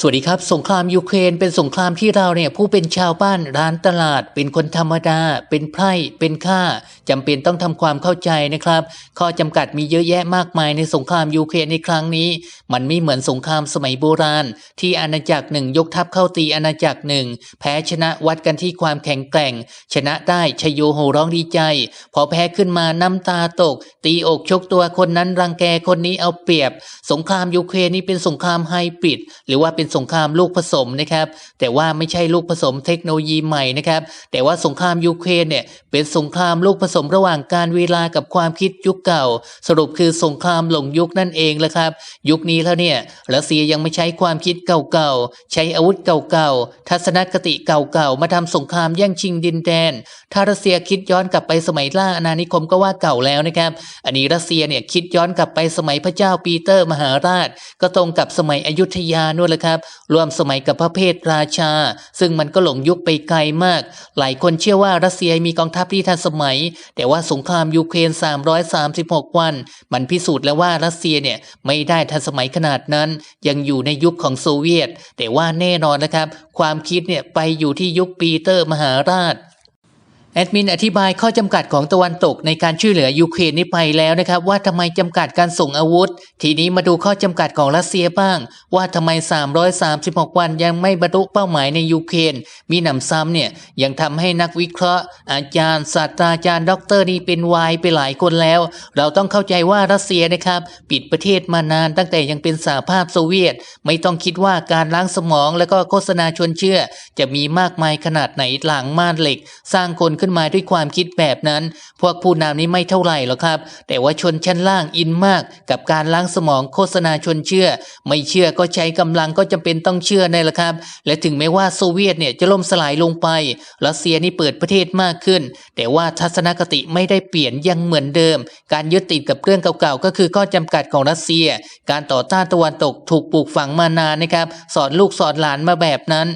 สวัสดีครับ สงครามยูเครนเป็นสงครามที่เราเนี่ยผู้เป็นชาวบ้านร้านตลาด เป็นคนธรรมดา เป็นไพร่เป็นข้าจำเป็นต้องทำความเข้าใจนะครับ ข้อจำกัดมีเยอะแยะมากมายในสงครามยูเครนในครั้งนี้ มันไม่เหมือนสงครามสมัยโบราณ ที่อาณาจักรหนึ่งยกทัพเข้าตีอาณาจักรหนึ่งแพ้ชนะวัดกันที่ความแข็งแกร่ง ชนะได้ชยโยโหร้องดีใจ พอแพ้ขึ้นมาน้ำตาตก ตีอกชกตัวคนนั้นรังแกคนนี้เอาเปรียบ สงครามยูเครนนี่เป็นสงครามไฮบริดหรือว่าเป็นสงครามลูกผสมนะครับแต่ว่าไม่ใช่ลูกผสมเทคโนโลยีใหม่นะครับแต่ว่าสงครามยูเครนเนี่ยเป็นสงครามลูกผสมระหว่างการเวลากับความคิดยุคเก่า สรุปคือสงครามหลงยุคนั่นเองแหละครับ ยุคนี้แล้วเนี่ยรัสเซียยังไม่ใช้ความคิดเก่าๆ ใช้อาวุธเก่าๆ ทัศนคติเก่าๆ มาทำสงครามแย่งชิงดินแดน ถ้ารัสเซียคิดย้อนกลับไปสมัยล่าอาณานิคมก็ว่าเก่าแล้วนะครับ อันนี้รัสเซียเนี่ยคิดย้อนกลับไปสมัยพระเจ้าปีเตอร์มหาราช ก็ตรงกับสมัยอยุธยานู่นแหละครับรวมสมัยกับพระเพทราชา ซึ่งมันก็หลงยุคไปไกลมาก หลายคนเชื่อว่ารัสเซียมีกองทัพที่ทันสมัย แต่ว่าสงครามยูเครน 336 วัน มันพิสูจน์แล้วว่ารัสเซียเนี่ยไม่ได้ทันสมัยขนาดนั้น ยังอยู่ในยุคของโซเวียต แต่ว่าแน่นอนนะครับ ความคิดเนี่ยไปอยู่ที่ยุคปีเตอร์มหาราช แอดมินอธิบายข้อจำกัดของตะวันตกในการช่วยเหลือยูเครนนี้ไปแล้วนะครับ ว่าทำไมจำกัดการส่งอาวุธ ทีนี้มาดูข้อจำกัดของรัสเซียบ้าง ว่าทำไม 336 วันยังไม่บรรลุเป้าหมายในยูเครนมีหนำซ้ำเนี่ยยังทำให้นักวิเคราะห์ อาจารย์ศาสตราจารย์ด็อกเตอร์นี่เป็นวายไปหลายคนแล้ว เราต้องเข้าใจว่ารัสเซียนะครับ ปิดประเทศมานานตั้งแต่ยังเป็นสหภาพโซเวียต ไม่ต้องคิดว่าการล้างสมองแล้วก็โฆษณาชวนเชื่อ จะมีมากมายขนาดไหนหลังม่านเหล็ก สร้างคนขึ้นมาด้วยความคิดแบบนั้น พวกผู้นำนี้ไม่เท่าไหร่หรอกครับ แต่ว่าชนชั้นล่างอินมาก กับการล้างสมองโฆษณาชวนเชื่อ ไม่เชื่อก็ใช้กำลังก็จำเป็นต้องเชื่อนี่แหละครับ และถึงแม้ว่าโซเวียตเนี่ยจะล่มสลายลงไปรัสเซียนี่เปิดประเทศมากขึ้น แต่ว่าทัศนคติไม่ได้เปลี่ยนยังเหมือนเดิม การยึดติดกับเรื่องเก่าๆก็คือข้อจำกัดของรัสเซีย การต่อต้านตะวันตกถูกปลูกฝังมานานนะครับ สอนลูกสอนหลานมาแบบนั้น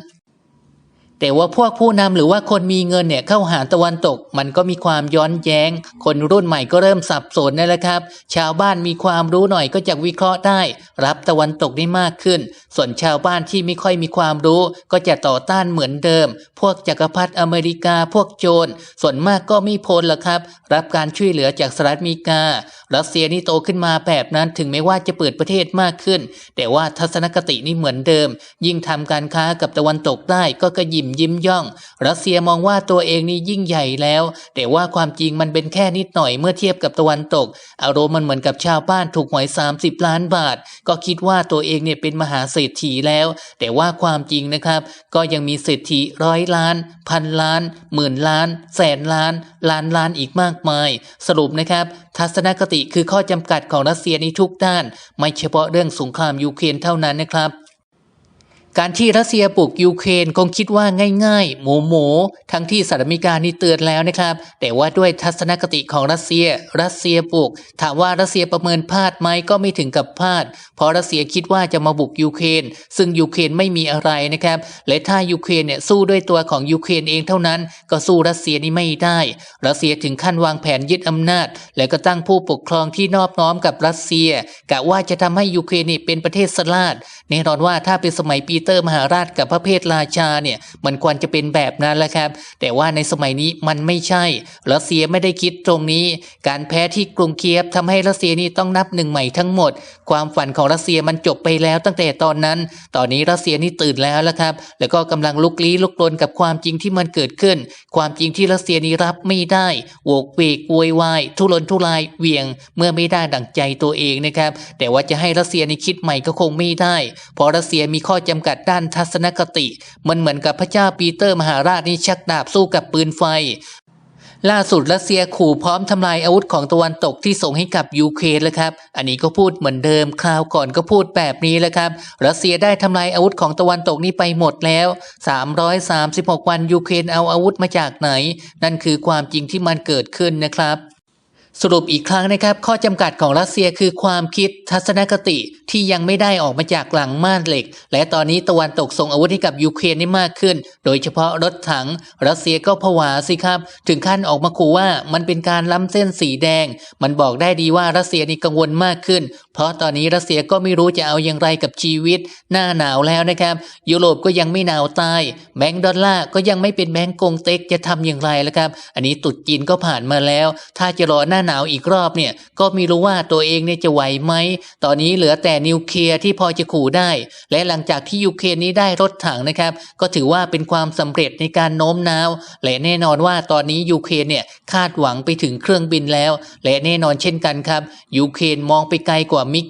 แต่ว่าพวกผู้นำหรือว่าคนมีเงินเนี่ยเข้าหาตะวันตก มันก็มีความย้อนแย้ง คนรุ่นใหม่ก็เริ่มสับสนนั่นแหละครับ ชาวบ้านมีความรู้หน่อยก็จะวิเคราะห์ได้ รับตะวันตกได้มากขึ้น ส่วนชาวบ้านที่ไม่ค่อยมีความรู้ก็จะต่อต้านเหมือนเดิม พวกจักรพรรดิอเมริกาพวกโจร ส่วนมากก็ไม่พ้นละครับ รับการช่วยเหลือจากสหรัฐอเมริกา รัสเซียนี่โตขึ้นมาแบบนั้นถึงแม้ว่าจะเปิดประเทศมากขึ้น แต่ว่าทัศนคตินี่เหมือนเดิม ยิ่งทำการค้ากับตะวันตกได้ก็กระยิมยิ้มย่อง รัสเซียมองว่าตัวเองนี่ยิ่งใหญ่แล้ว แต่ว่าความจริงมันเป็นแค่นิดหน่อยเมื่อเทียบกับตะวันตก อารมณ์มันเหมือนกับชาวบ้านถูกหวย 30 ล้านบาท ก็คิดว่าตัวเองเนี่ยเป็นมหาเศรษฐีแล้ว แต่ว่าความจริงนะครับ ก็ยังมีเศรษฐีร้อยล้าน พันล้าน หมื่นล้าน แสนล้าน ล้านล้านอีกมากมาย สรุปนะครับ ทัศนคติคือข้อจำกัดของรัสเซียในทุกด้าน ไม่เฉพาะเรื่องสงครามยูเครนเท่านั้นนะครับ การที่รัสเซียปลุกยูเครนคงคิดว่าง่ายๆ หมูหมูทั้งที่สหรัฐอเมริกานี่เตือนแล้วนะครับ แต่ว่าด้วยทัศนคติของรัสเซีย รัสเซียปลุก ถามว่ารัสเซียประเมินพลาดไหมก็ไม่ถึงกับพลาด เพราะรัสเซียคิดว่าจะมาบุกยูเครนซึ่งยูเครนไม่มีอะไรนะครับ และถ้ายูเครนเนี่ยสู้ด้วยตัวของยูเครนเองเท่านั้น ก็สู้รัสเซียนี่ไม่ได้ รัสเซียถึงขั้นวางแผนยึดอำนาจ และก็ตั้งผู้ปกครองที่นอบน้อมกับรัสเซียกะว่าจะทำให้ยูเครนนี่เป็นประเทศสลาดแน่นอนว่าถ้าเป็นสมัยปีเตอร์มหาราชกับพระเพทราชาเนี่ยมันควรจะเป็นแบบนั้นแหละครับ แต่ว่าในสมัยนี้มันไม่ใช่รัสเซียไม่ได้คิดตรงนี้ การแพ้ที่กรุงเคียฟทำให้รัสเซียนี่ต้องนับหนึ่งใหม่ทั้งหมด ความฝันของรัสเซียมันจบไปแล้วตั้งแต่ตอนนั้น ตอนนี้รัสเซียนี่ตื่นแล้วละครับ แล้วก็กำลังลุกลี้ลุกลนกับความจริงที่มันเกิดขึ้น ความจริงที่รัสเซียนี่รับไม่ได้โวกเวกโวยวายทุรนทุรายเหวียง เมื่อไม่ได้ดั่งใจตัวเองนะครับ แต่ว่าจะให้รัสเซียนี่คิดใหม่ก็คงไม่ได้ เพราะรัสเซียมีข้อจำกัดด้านทัศนคติ มันเหมือนกับพระเจ้าปีเตอร์มหาราชนี่ชักดาบสู้กับปืนไฟ ล่าสุดรัสเซียขู่พร้อมทำลายอาวุธของตะวันตกที่ส่งให้กับยูเครนแล้วครับ อันนี้ก็พูดเหมือนเดิมคราวก่อนก็พูดแบบนี้แล้วครับ รัสเซียได้ทำลายอาวุธของตะวันตกนี้ไปหมดแล้ว 336 วันยูเครนเอาอาวุธมาจากไหน นั่นคือความจริงที่มันเกิดขึ้นนะครับ สรุปอีกครั้งนะครับ ข้อจำกัดของรัสเซียคือความคิดทัศนคติที่ยังไม่ได้ออกมาจากหลังม่านเหล็ก และตอนนี้ตะวันตกส่งอาวุธให้กับยูเครนได้มากขึ้น โดยเฉพาะรถถัง รัสเซียก็ผวาสิครับ ถึงขั้นออกมาขู่ว่ามันเป็นการล้ำเส้นสีแดง มันบอกได้ดีว่ารัสเซียนี่กังวลมากขึ้น เพราะตอนนี้รัสเซียก็ไม่รู้จะเอาอย่างไรกับชีวิต หน้าหนาวแล้วนะครับ ยุโรปก็ยังไม่หนาวตายแบงก์ดอลลาร์ก็ยังไม่เป็นแบงก์กงเต็กจะทำอย่างไรแล้วครับ อันนี้ตุดจีนก็ผ่านมาแล้ว ถ้าจะรอหน้าหนาวอีกรอบเนี่ย ก็ไม่รู้ว่าตัวเองเนี่ยจะไหวไหม ตอนนี้เหลือแต่นิวเคลียร์ที่พอจะขู่ได้ และหลังจากที่ยูเครนนี้ได้รถถังนะครับ ก็ถือว่าเป็นความสำเร็จในการโน้มน้าว และแน่นอนว่าตอนนี้ยูเครนเนี่ยคาดหวังไปถึงเครื่องบินแล้ว และแน่นอนเช่นกันครับยูเครนมองไปไกลกว่ามิก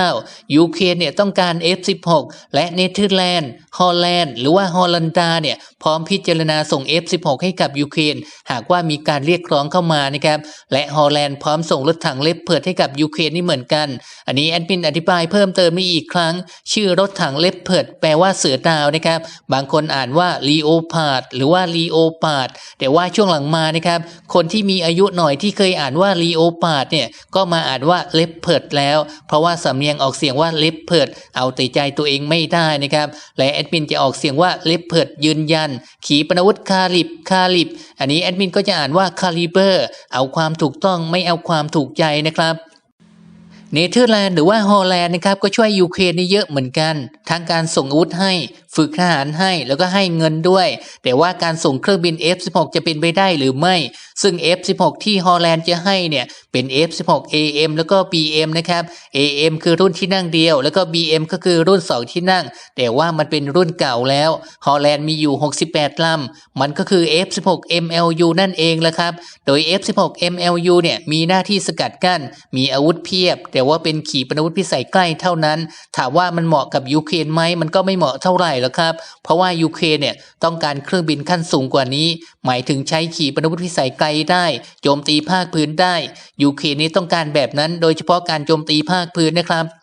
29 ยูเครนเนี่ยต้องการ F16 และเนเธอร์แลนด์ ฮอลแลนด์ หรือว่าฮอลันดาเนี่ยพร้อมพิจารณาส่ง F16 ให้กับยูเครน หากว่ามีการเรียกร้องเข้ามานะครับ และฮอลแลนด์พร้อมส่งรถถังเลปเพิร์ดให้กับยูเครนนี่เหมือนกัน อันนี้แอดมินอธิบายเพิ่มเติมมาอีกครั้ง ชื่อรถถังเลปเพิร์ดแปลว่าเสือดาวนะครับ บางคนอ่านว่าลีโอพาดหรือว่าลีโอปาดแต่ว่าช่วงหลังมานะครับ คนที่มีอายุหน่อยที่เคยอ่านว่าลีโอปาดเนี่ยก็มาอ่านว่าเลปเพิร์ดแล้ว เพราะว่าสำเนียงออกเสียงว่าเลปเพิร์ดเอาแต่ใจตัวเองไม่ได้นะครับ และแอดมินจะออกเสียงว่าเลปเพิร์ดยืนยัน ขีปนาวุธคาลิบคาลิบ อันนี้แอดมินก็จะอ่านว่าคาลิเบอร์เอาความถูกต้องไม่เอาความถูกใจนะครับเนเธอร์แลนด์หรือว่าฮอลแลนด์นะครับก็ช่วยยูเครนนี่เยอะเหมือนกัน ทางการส่งอาวุธให้ฝึกทหารให้แล้วก็ให้เงินด้วย แต่ว่าการส่งเครื่องบิน F16 จะเป็นไปได้หรือไม่ ซึ่ง F16 ที่ฮอลแลนด์จะให้เนี่ยเป็น F16 AM แล้วก็ BM นะครับ AM คือรุ่นที่นั่งเดียว แล้วก็ BM ก็คือรุ่น 2 ที่นั่ง แต่ว่ามันเป็นรุ่นเก่าแล้วฮอลแลนด์มีอยู่ 68ลำมันก็คือ F16 MLU นั่นเองแหละครับ โดย F16 MLU เนี่ยมีหน้าที่สกัดกั้น มีอาวุธเพียบ แต่ว่าเป็นขีปนาวุธพิสัยใกล้เท่านั้น ถามว่ามันเหมาะกับยูเครนไหมมันก็ไม่เหมาะเท่าไหร่หรอกครับ เพราะว่ายูเครนเนี่ยต้องการเครื่องบินขั้นสูงกว่านี้ หมายถึงใช้ขีปนาวุธพิสัยไกลได้โจมตีภาคพื้นได้ยูเครนนี้ต้องการแบบนั้น โดยเฉพาะการโจมตีภาคพื้นนะครับ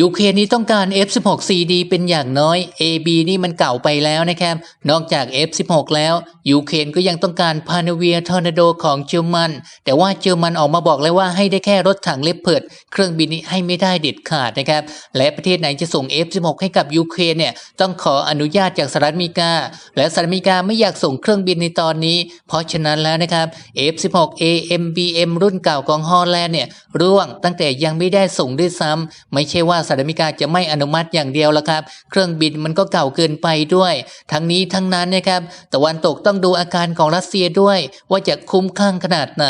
ยูเครนนี้ต้องการ F16CD เป็นอย่างน้อย AB นี่มันเก่าไปแล้วนะครับ นอกจาก F16 แล้วยูเครนก็ยังต้องการพานาเวียทอร์นาโดของเยอรมัน แต่ว่าเยอรมันออกมาบอกเลยว่าให้ได้แค่รถถังเลปเพิด เครื่องบินนี้ให้ไม่ได้เด็ดขาดนะครับ และประเทศไหนจะส่ง F16 ให้กับยูเครนเนี่ยต้องขออนุญาตจากสหรัฐอเมริกา และสหรัฐอเมริกาไม่อยากส่งเครื่องบินในตอนนี้ เพราะฉะนั้นแล้วนะครับ F16 AMBM รุ่นเก่าของฮอลแลนด์เนี่ยร่วงตั้งแต่ยังไม่ได้ส่งด้วยซ้ำไม่ใช่ว่าสหรัฐอเมริกาจะไม่อนุมัติอย่างเดียวละครับ เครื่องบินมันก็เก่าเกินไปด้วย ทั้งนี้ทั้งนั้นนะครับตะวันตกต้องดูอาการของรัสเซียด้วย ว่าจะคุ้มข้างขนาดไหน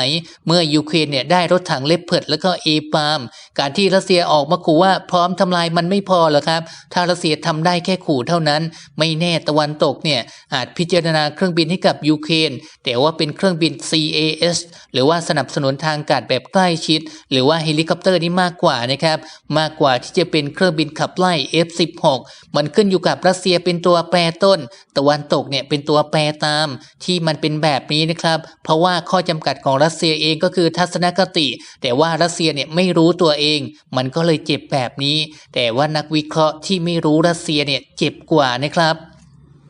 เมื่อยูเครนเนี่ยได้รถถังเลปเพิร์ดแล้วก็เอปาม การที่รัสเซียออกมาขู่ว่าพร้อมทำลายมันไม่พอหรอครับ ถ้ารัสเซียทำได้แค่ขู่เท่านั้น ไม่แน่ตะวันตกเนี่ยอาจพิจารณาเครื่องบินให้กับยูเครนแต่ว่าเป็นเครื่องบิน CAS หรือว่าสนับสนุนทางกาศแบบใกล้ชิด หรือว่าเฮลิคอปเตอร์นี่มากกว่านะครับมากกว่าที่จะเป็นเครื่องบินขับไล่ F16 มันขึ้นอยู่กับรัสเซียเป็นตัวแปรต้น ตะวันตกเนี่ยเป็นตัวแปรตาม ที่มันเป็นแบบนี้นะครับ เพราะว่าข้อจำกัดของรัสเซียเองก็คือทัศนคติ แต่ว่ารัสเซียเนี่ยไม่รู้ตัวเอง มันก็เลยเจ็บแบบนี้ แต่ว่านักวิเคราะห์ที่ไม่รู้รัสเซียเนี่ยเจ็บกว่านะครับ